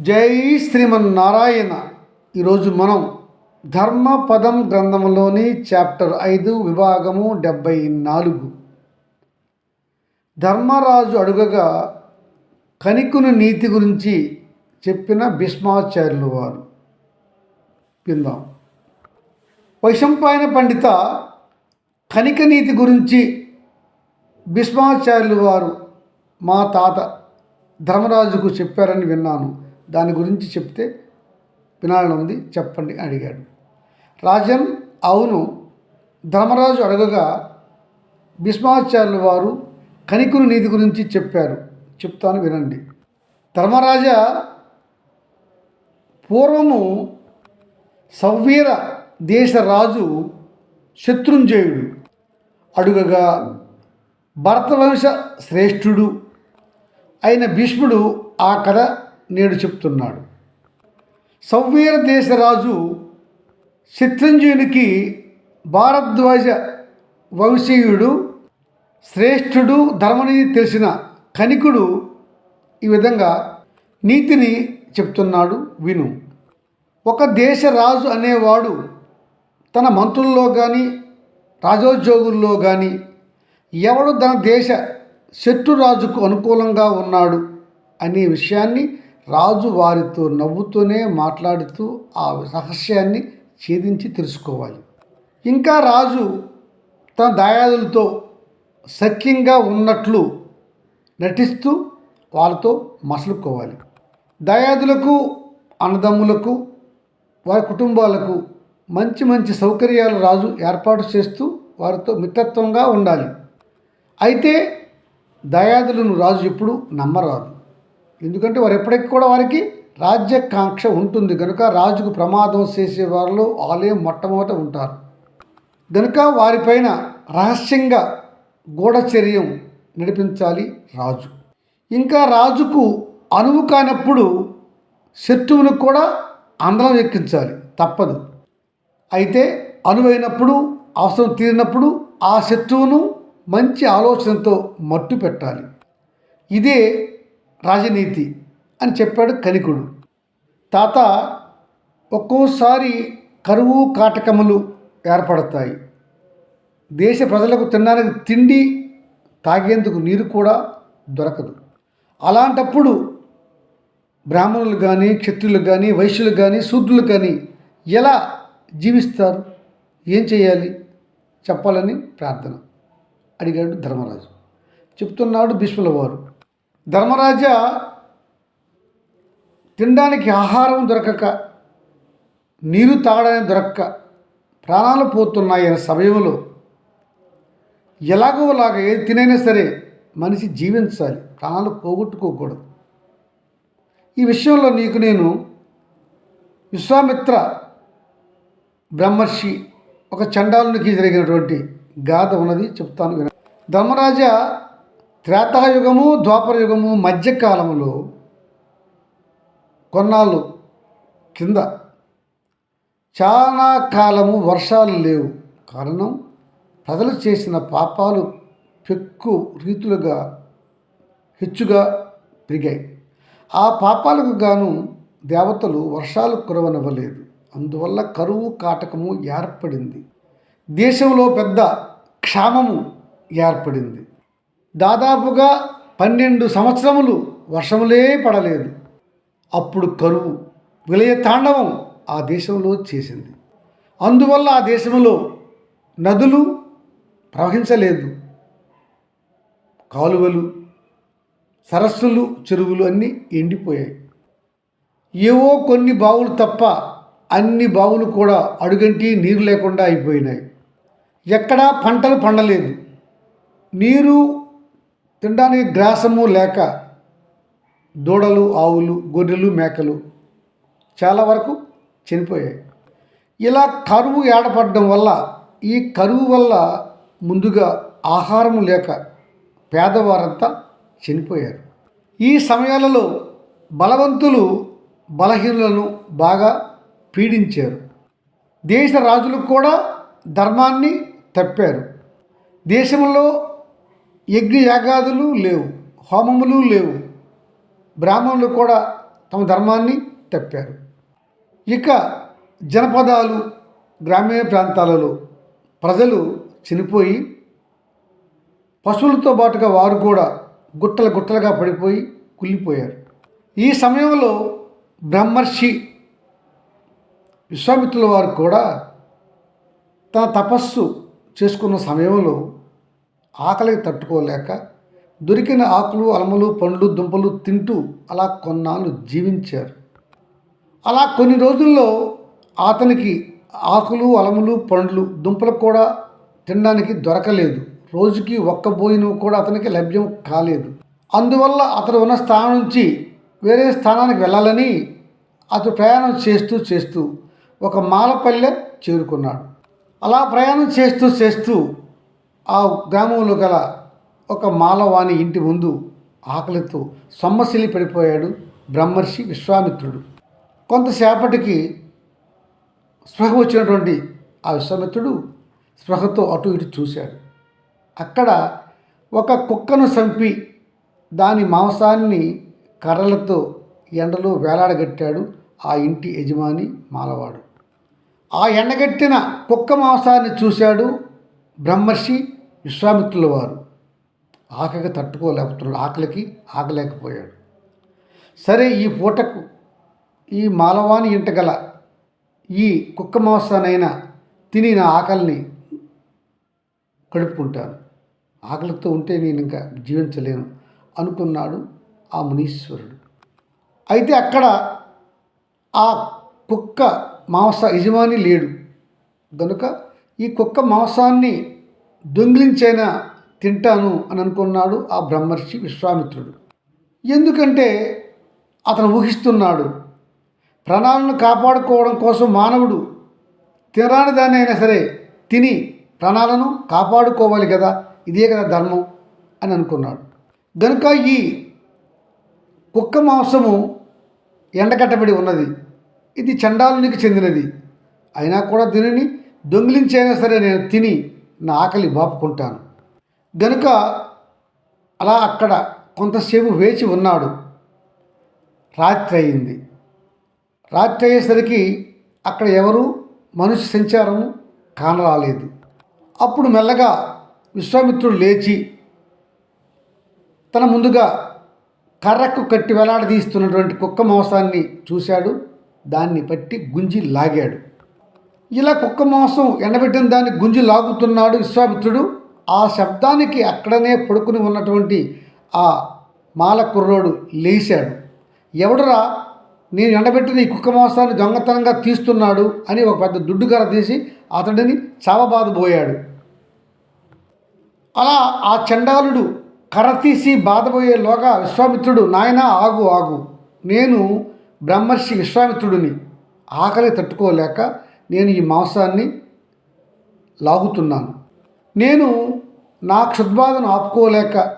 జై శ్రీమన్నారాయణ. ఈరోజు మనం ధర్మపదం గ్రంథంలోని చాప్టర్ ఐదు విభాగము డెబ్భై నాలుగు. ధర్మరాజు అడుగగా కనికుని నీతి గురించి చెప్పిన భీష్మాచార్యులు వారు. విందాం. వైశంపాయన పండిత కనిక నీతి గురించి భీష్మాచార్యులు వారు మా తాత ధర్మరాజుకు చెప్పారని విన్నాను. దాని గురించి చెప్తే వినాలని ఉంది చెప్పండి అడిగాడు. రాజన్ అవును ధర్మరాజు అడగగా భీష్మాచార్యుల వారు కనికుని నీతి గురించి చెప్పారు. చెప్తాను వినండి. ధర్మరాజ పూర్వము సవ్వీర దేశ రాజు శత్రుంజయుడు. అడుగగా భరతవంశ శ్రేష్ఠుడు అయిన భీష్ముడు ఆ కథ నేడు చెప్తున్నాడు. సవ్వీర దేశరాజు శత్రుంజయునికి భారద్వాజ వంశీయుడు శ్రేష్ఠుడు ధర్మనీతి తెలిసిన కనికుడు ఈ విధంగా నీతిని చెప్తున్నాడు విను. ఒక దేశ రాజు అనేవాడు తన మంత్రుల్లో కానీ రాజోద్యోగుల్లో కానీ ఎవడు తన దేశ శత్రురాజుకు అనుకూలంగా ఉన్నాడు అనే విషయాన్ని రాజు వారితో నవ్వుతూనే మాట్లాడుతూ ఆ రహస్యాన్ని ఛేదించి తెలుసుకోవాలి. ఇంకా రాజు తన దాయాదులతో సఖ్యంగా ఉన్నట్లు నటిస్తూ వాళ్ళతో మసలుకోవాలి. దయాదులకు అన్నదమ్ములకు వారి కుటుంబాలకు మంచి మంచి సౌకర్యాలు రాజు ఏర్పాటు చేస్తూ వారితో మిత్రత్వంగా ఉండాలి. అయితే దయాదులను రాజు ఎప్పుడు నమ్మరాదు. ఎందుకంటే వారు ఎప్పటికీ కూడా వారికి రాజ్యకాంక్ష ఉంటుంది. కనుక రాజుకు ప్రమాదం చేసే వారిలో ఆలయం మొట్టమొదట ఉంటారు. కనుక వారిపైన రహస్యంగా గూఢచర్యం నడిపించాలి రాజు. ఇంకా రాజుకు అనువు కానప్పుడు శత్రువును కూడా అందరం ఎక్కించాలి. తప్పదు. అయితే అనువైనప్పుడు అవసరం తీరినప్పుడు ఆ శత్రువును మంచి ఆలోచనతో మట్టు పెట్టాలి ఇదే రాజనీతి అని చెప్పాడు కనికుడు. తాత ఒక్కోసారి కరువు కాటకములు ఏర్పడతాయి. దేశ ప్రజలకు తినడానికి తిండి తాగేందుకు నీరు కూడా దొరకదు. అలాంటప్పుడు బ్రాహ్మణులు కానీ క్షత్రులు కానీ వైశ్యులు కానీ శూద్రులు కానీ ఎలా జీవిస్తారు? ఏం చేయాలి? చెప్పాలని ప్రార్థన. అడిగాడు ధర్మరాజు. చెప్తున్నాడు భీష్ముల వారు ధర్మరాజ తినడానికి ఆహారం దొరకక నీరు తాగడానికి దొరక్క ప్రాణాలు పోతున్నాయనే సమయంలో ఎలాగోలాగా ఏది తినైనా సరే మనిషి జీవించాలి ప్రాణాలు పోగొట్టుకోకూడదు. ఈ విషయంలో నీకు నేను విశ్వామిత్ర బ్రహ్మర్షి ఒక చండాలునికి జరిగినటువంటి గాథ ఉన్నది చెప్తాను ధర్మరాజా ధర్మరాజ త్రేతాయుగము ద్వాపరయుగము మధ్యకాలంలో కొన్నాళ్ళు కింద చాలా కాలము వర్షాలు లేవు. కారణం ప్రజలు చేసిన పాపాలు పెక్కు రీతులుగా హెచ్చుగా పెరిగాయి. ఆ పాపాలకు గాను దేవతలు వర్షాలు కురవనివ్వలేదు. అందువల్ల కరువు కాటకము ఏర్పడింది. దేశంలో పెద్ద క్షామము ఏర్పడింది. దాదాపుగా పన్నెండు సంవత్సరములు వర్షములే పడలేదు. అప్పుడు కరువు విలయ తాండవం ఆ దేశంలో చేసింది. అందువల్ల ఆ దేశంలో నదులు ప్రవహించలేదు. కాలువలు సరస్సులు చెరువులు అన్నీ ఎండిపోయాయి. ఏవో కొన్ని బావులు తప్ప అన్ని బావులు కూడా అడుగంటి నీరు లేకుండా అయిపోయినాయి. ఎక్కడా పంటలు పండలేదు. నీరు తినడానికి గ్రాసము లేక దూడలు ఆవులు గొర్రెలు మేకలు చాలా వరకు చనిపోయాయి. ఇలా కరువు ఏడపడడం వల్ల ఈ కరువు వల్ల ముందుగా ఆహారం లేక పేదవారంతా చనిపోయారు. ఈ సమయాలలో బలవంతులు బలహీనులను బాగా పీడించారు. దేశ రాజులు కూడా ధర్మాన్ని తప్పారు. దేశంలో యజ్ఞ యాగాదులు లేవు హోమములు లేవు. బ్రాహ్మణులు కూడా తమ ధర్మాన్ని తప్పారు. ఇక జనపదాలు గ్రామీణ ప్రాంతాలలో ప్రజలు చనిపోయి పశువులతో పాటుగా వారు కూడా గుట్టలు గుట్టలుగా పడిపోయి కుళ్ళిపోయారు. ఈ సమయంలో బ్రహ్మర్షి విశ్వామిత్రుల వారు కూడా తన తపస్సు చేసుకున్న సమయంలో ఆకలికి తట్టుకోలేక దొరికిన ఆకులు అలములు పండ్లు దుంపలు తింటూ అలా కొన్నాళ్ళు జీవించారు. అలా కొన్ని రోజుల్లో అతనికి ఆకులు అలములు పండ్లు దుంపలు కూడా తినడానికి దొరకలేదు. రోజుకి ఒక్క భోజనం కూడా అతనికి లభ్యం కాలేదు. అందువల్ల అతను ఉన్న స్థానం నుంచి వేరే స్థానానికి వెళ్ళాలని అతను ప్రయాణం చేస్తూ చేస్తూ ఒక మాలపల్లె చేరుకున్నాడు. అలా ప్రయాణం చేస్తూ చేస్తూ ఆ గ్రామంలో గల ఒక మాలవాణి ఇంటి ముందు ఆకలితో సొమ్మసిల్లి పడిపోయాడు బ్రహ్మర్షి విశ్వామిత్రుడు. కొంతసేపటికి స్పృహ వచ్చినటువంటి ఆ విశ్వామిత్రుడు స్పృహతో అటు ఇటు చూశాడు. అక్కడ ఒక కుక్కను చంపి దాని మాంసాన్ని కర్రలతో ఎండలో వేలాడగట్టాడు ఆ ఇంటి యజమాని మాలవాడు. ఆ ఎండగట్టిన కుక్క మాంసాన్ని చూశాడు బ్రహ్మర్షి విశ్వామిత్రుల వారు ఆకలికి తట్టుకోలేకపోతున్నాడు ఆకలికి ఆకలేకపోయాడు సరే ఈ పూటకు ఈ మాలవాణి ఇంట గల ఈ కుక్క మాంసానైనా తిని నా ఆకలిని గడుపుకుంటాను ఆకలితో ఉంటే నేను ఇంకా జీవించలేను అనుకున్నాడు ఆ మునీశ్వరుడు. అయితే అక్కడ ఆ కుక్క మాంస యజమాని లేడు. కనుక ఈ కుక్క మాంసాన్ని దొంగిలించైనా తింటాను అని అనుకున్నాడు ఆ బ్రహ్మర్షి విశ్వామిత్రుడు. ఎందుకంటే అతను ఊహిస్తున్నాడు ప్రాణాలను కాపాడుకోవడం కోసం మానవుడు తినరాని దాన్ని అయినా సరే తిని ప్రాణాలను కాపాడుకోవాలి కదా ఇదే కదా ధర్మం అని అనుకున్నాడు. గనుక ఈ కుక్క మాంసము ఎండకట్టబడి ఉన్నది. ఇది చండాలునికి చెందినది. అయినా కూడా దీనిని దొంగిలించైనా సరే నేను తిని నా ఆకలి బాపుకుంటాను. గనుక అలా అక్కడ కొంతసేపు వేచి ఉన్నాడు. రాత్రి అయింది రాత్రి అయ్యేసరికి అక్కడ ఎవరు? మనిషి సంచారం కానరాలేదు. అప్పుడు మెల్లగా విశ్వామిత్రుడు లేచి తన ముందుగా కర్రకు కట్టి వేలాడదీస్తున్నటువంటి కుక్క మాంసాన్ని చూశాడు. దాన్ని పట్టి గుంజి లాగాడు. ఇలా కుక్క మాంసం ఎండబెట్టిన దాన్ని గుంజి లాగుతున్నాడు విశ్వామిత్రుడు. ఆ శబ్దానికి అక్కడనే పడుకుని ఉన్నటువంటి ఆ మాల కుర్రోడు లేచాడు. ఎవడురా నేను ఎండబెట్టిన ఈ కుక్క మాంసాన్ని దొంగతనంగా తీస్తున్నాడు అని ఒక పెద్ద దుడ్డు కర్ర తీసి అతడిని చావబాదబోయాడు అలా ఆ చండాలుడు కర్ర తీసి బాధపోయేలోగా విశ్వామిత్రుడు నాయన ఆగు ఆగు. నేను బ్రహ్మర్షి విశ్వామిత్రుడిని. ఆకలి తట్టుకోలేక నేను ఈ మాంసాన్ని లాగుతున్నాను. నేను నా క్షుద్బాధను ఆపుకోలేక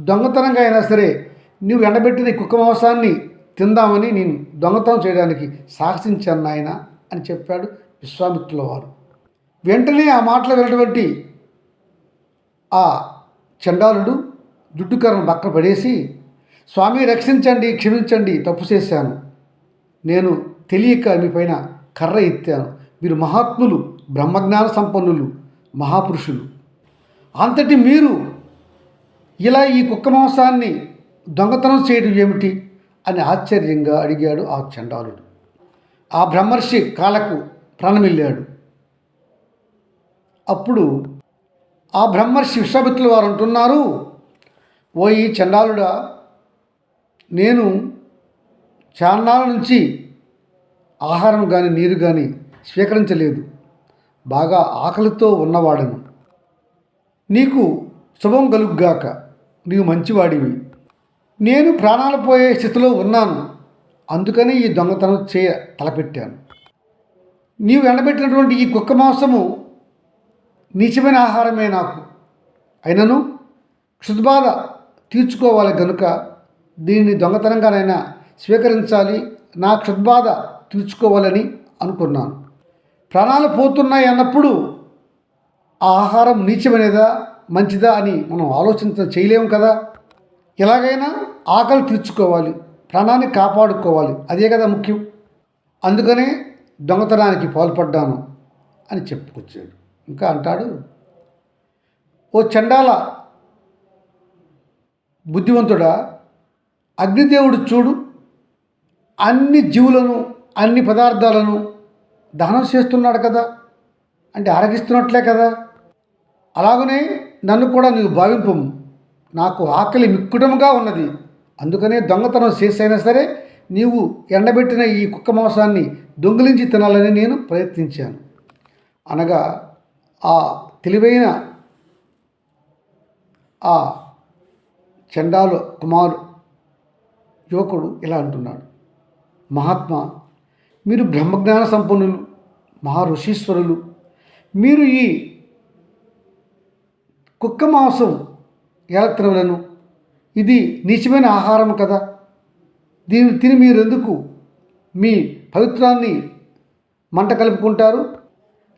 దొంగతనంగా అయినా సరే నువ్వు ఎండబెట్టిన కుక్క మాంసాన్ని తిందామని నేను దొంగతనం చేయడానికి సాహసించాను నాయన అని చెప్పాడు విశ్వామిత్రుల వారు. వెంటనే ఆ మాటలు వినటువంటి ఆ చండాలుడు దుడ్డుకరను పక్కన పడేసి స్వామి రక్షించండి క్షమించండి తప్పు చేశాను. నేను తెలియక మీ పైన కర్ర ఎత్తాను. మీరు మహాత్ములు బ్రహ్మజ్ఞాన సంపన్నులు మహాపురుషులు. అంతటి మీరు ఇలా ఈ కుక్క మాంసాన్ని దొంగతనం చేయడం ఏమిటి అని ఆశ్చర్యంగా అడిగాడు ఆ చండాలుడు. ఆ బ్రహ్మర్షి కాలకు ప్రాణమిల్లాడు. అప్పుడు ఆ బ్రహ్మర్షి విశ్వామిత్రుల వారు అంటున్నారు ఓ ఈ చండాలుడా నేను చాన్నాల నుంచి ఆహారం కానీ నీరు కానీ స్వీకరించలేదు. బాగా ఆకలితో ఉన్నవాడను. నీకు శుభం కలుగ్గాక నీవు మంచివాడివి. నేను ప్రాణాలు పోయే స్థితిలో ఉన్నాను. అందుకని ఈ దొంగతనం చేయ తలపెట్టాను. నీవు ఎండబెట్టినటువంటి ఈ కుక్క మాంసము నీచమైన ఆహారమే నాకు. అయినను క్షుద్బాధ తీర్చుకోవాలి గనుక దీన్ని దొంగతనంగానైనా స్వీకరించాలి నా క్షుద్బాధ తీర్చుకోవాలని అనుకున్నాను. ప్రాణాలు పోతున్నాయి అన్నప్పుడు ఆ ఆహారం నీచమైనదా మంచిదా అని మనం ఆలోచించ చేయలేము కదా. ఎలాగైనా ఆకలి తీర్చుకోవాలి ప్రాణాన్ని కాపాడుకోవాలి. అదే కదా ముఖ్యం. అందుకనే దొంగతనానికి పాల్పడ్డాను అని చెప్పుకొచ్చాడు. ఇంకా అంటాడు ఓ చండాల బుద్ధివంతుడా అగ్నిదేవుడు చూడు. అన్ని జీవులను అన్ని పదార్థాలను దహనం చేస్తున్నాడు కదా. అంటే ఆరగిస్తున్నట్లే కదా. అలాగనే నన్ను కూడా నీవు భావింపు. నాకు ఆకలి మిక్కుటముగా ఉన్నది. అందుకనే దొంగతనం చేసైనా సరే నీవు ఎండబెట్టిన ఈ కుక్క మాంసాన్ని దొంగిలించి తినాలని నేను ప్రయత్నించాను. అనగా ఆ తెలివైన ఆ చండాలు కుమారు యువకుడు ఇలా అంటున్నాడు. మహాత్మా మీరు బ్రహ్మజ్ఞాన సంపన్నులు మహా ఋషీశ్వరులు మీరు ఈ కుక్క మాంసం ఎలా తినవలను? ఇది నీచమైన ఆహారం కదా. దీన్ని తిని మీరు ఎందుకు మీ పవిత్రాన్ని మంట కలుపుకుంటారు.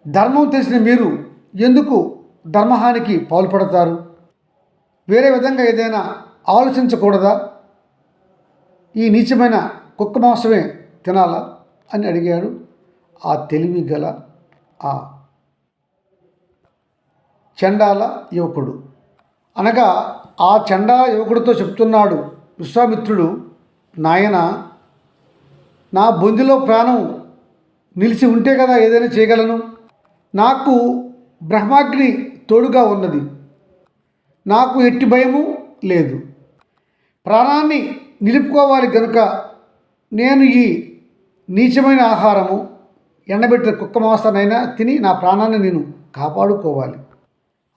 ధర్మం తెలిసిన మీరు ఎందుకు ధర్మహానికి పాల్పడతారు? వేరే విధంగా ఏదైనా ఆలోచించకూడదా? ఈ నీచమైన కుక్క మాంసమే తినాలా? అని అడిగాడు. ఆ తెలివి గల ఆ చండాల యువకుడు. అనగా ఆ చండాల యువకుడితో చెప్తున్నాడు విశ్వామిత్రుడు నాయన నా బొందిలో ప్రాణం నిలిచి ఉంటే కదా ఏదైనా చేయగలను? నాకు బ్రహ్మాగ్ని తోడుగా ఉన్నది. నాకు ఎట్టి భయము లేదు. ప్రాణాన్ని నిలుపుకోవాలి కనుక నేను ఈ నీచమైన ఆహారము ఎండబెట్టిన కుక్క మాంసానైనా తిని నా ప్రాణాన్ని నేను కాపాడుకోవాలి.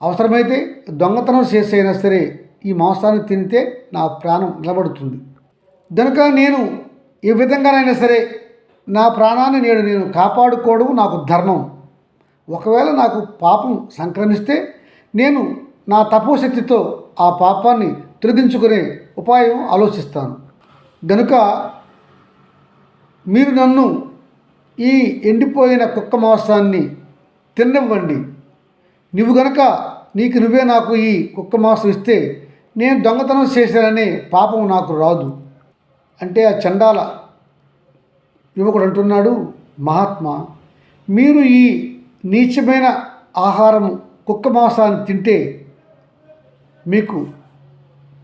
అవసరమైతే దొంగతనం చేసైనా సరే ఈ మాంసాన్ని తింటే నా ప్రాణం నిలబడుతుంది. కనుక నేను ఏ విధంగానైనా సరే నా ప్రాణాన్ని నేడు నేను కాపాడుకోవడం నాకు ధర్మం. ఒకవేళ నాకు పాపం సంక్రమిస్తే నేను నా తపోశక్తితో ఆ పాపాన్ని తొలగించుకునే ఉపాయం ఆలోచిస్తాను. గనుక మీరు నన్ను ఈ ఎండిపోయిన కుక్క మాంసాన్ని తిననివ్వండి. నువ్వు గనక నీకు నువ్వే నాకు ఈ కుక్క మాంసం ఇస్తే నేను దొంగతనం చేశాననే పాపం నాకు రాదు. అంటే ఆ చండాల యువకుడు అంటున్నాడు మహాత్మా మీరు ఈ నీచమైన ఆహారం కుక్క మాంసాన్ని తింటే మీకు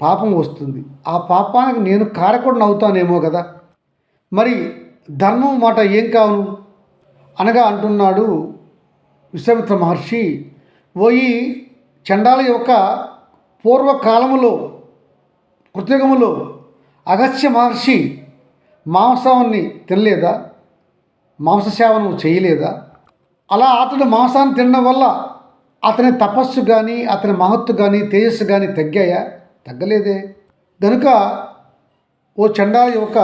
పాపం వస్తుంది. ఆ పాపానికి నేను కారకుండా అవుతానేమో కదా. మరి ధర్మం మాట ఏం కావును? అనగా అంటున్నాడు విశ్వామిత్ర మహర్షి ఓయి చండాల యొక్క పూర్వకాలములో కృతయుగములో అగస్త్య మహర్షి మాంసాన్ని తినలేదా? మాంససేవనం చేయలేదా? అలా అతడు మాంసాన్ని తినడం వల్ల అతని తపస్సు కానీ అతని మహత్తు కానీ తేజస్సు కానీ తగ్గాయా? తగ్గలేదే. గనుక ఓ చండాల యొక్క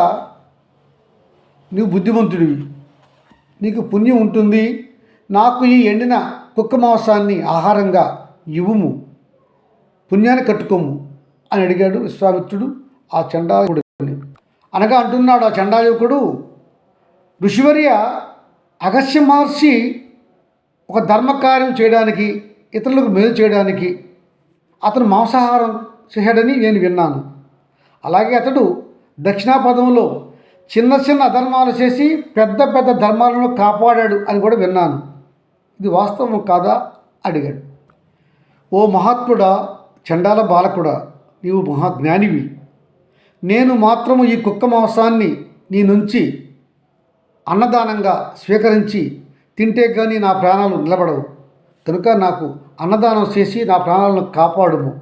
నీవు బుద్ధిమంతుడివి. నీకు పుణ్యం ఉంటుంది. నాకు ఈ ఎండిన కుక్క మాంసాన్ని ఆహారంగా ఇవ్వుము. పుణ్యాన్ని కట్టుకోము అని అడిగాడు విశ్వామిత్రుడు. ఆ చండాయుకుడిని అనగా అంటున్నాడు ఆ చండాయుకుడు ఋషివర్య అగస్య మహర్షి ఒక ధర్మకార్యం చేయడానికి ఇతరులకు మేలు చేయడానికి అతను మాంసాహారం చేశాడని నేను విన్నాను. అలాగే అతడు దక్షిణాపదంలో చిన్న చిన్న అధర్మాలు చేసి పెద్ద పెద్ద ధర్మాలను కాపాడాడు అని కూడా విన్నాను. ఇది వాస్తవం కాదా? అడిగాడు. ఓ మహాత్ముడా చండాల బాలకుడా నీవు మహాజ్ఞానివి. నేను మాత్రము ఈ కుక్క మాంసాన్ని నీ నుంచి అన్నదానంగా స్వీకరించి తింటే కానీ నా ప్రాణాలు నిలబడవు. కనుక నాకు అన్నదానం చేసి నా ప్రాణాలను కాపాడుము.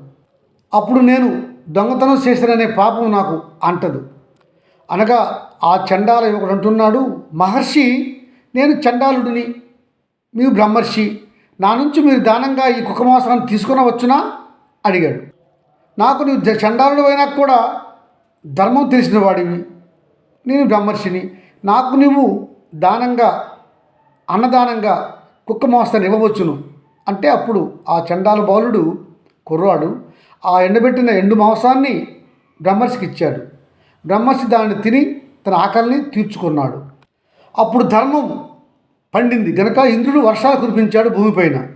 అప్పుడు నేను దొంగతనం చేశాననే పాపం నాకు అంటదు. అనగా ఆ చండాల యువకుడు అంటున్నాడు మహర్షి నేను చండాలుడిని. మీరు బ్రహ్మర్షి నా నుంచి మీరు దానంగా ఈ కుక్క మాంసాన్ని తీసుకునవచ్చునా? అడిగాడు. నాకు నువ్వు చండాలుడు అయినా కూడా ధర్మం తెలిసిన వాడివి. నేను బ్రహ్మర్షిని. నాకు నువ్వు దానంగా అన్నదానంగా కుక్క మాంసాన్ని ఇవ్వవచ్చును. అంటే అప్పుడు ఆ చండాల బాలుడు కుర్రాడు ఆ ఎండబెట్టిన ఎండు మాంసాన్ని బ్రహ్మర్షికి ఇచ్చాడు. బ్రహ్మర్షి దాన్ని తిని తన ఆకలిని తీర్చుకున్నాడు. అప్పుడు ధర్మం పండింది. గనక ఇంద్రుడు వర్షాలు కురిపించాడు భూమిపైన.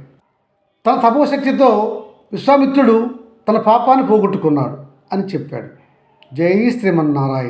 తన తపోశక్తితో విశ్వామిత్రుడు తన పాపాన్ని పోగొట్టుకున్నాడు అని చెప్పాడు. జై శ్రీమన్నారాయణ.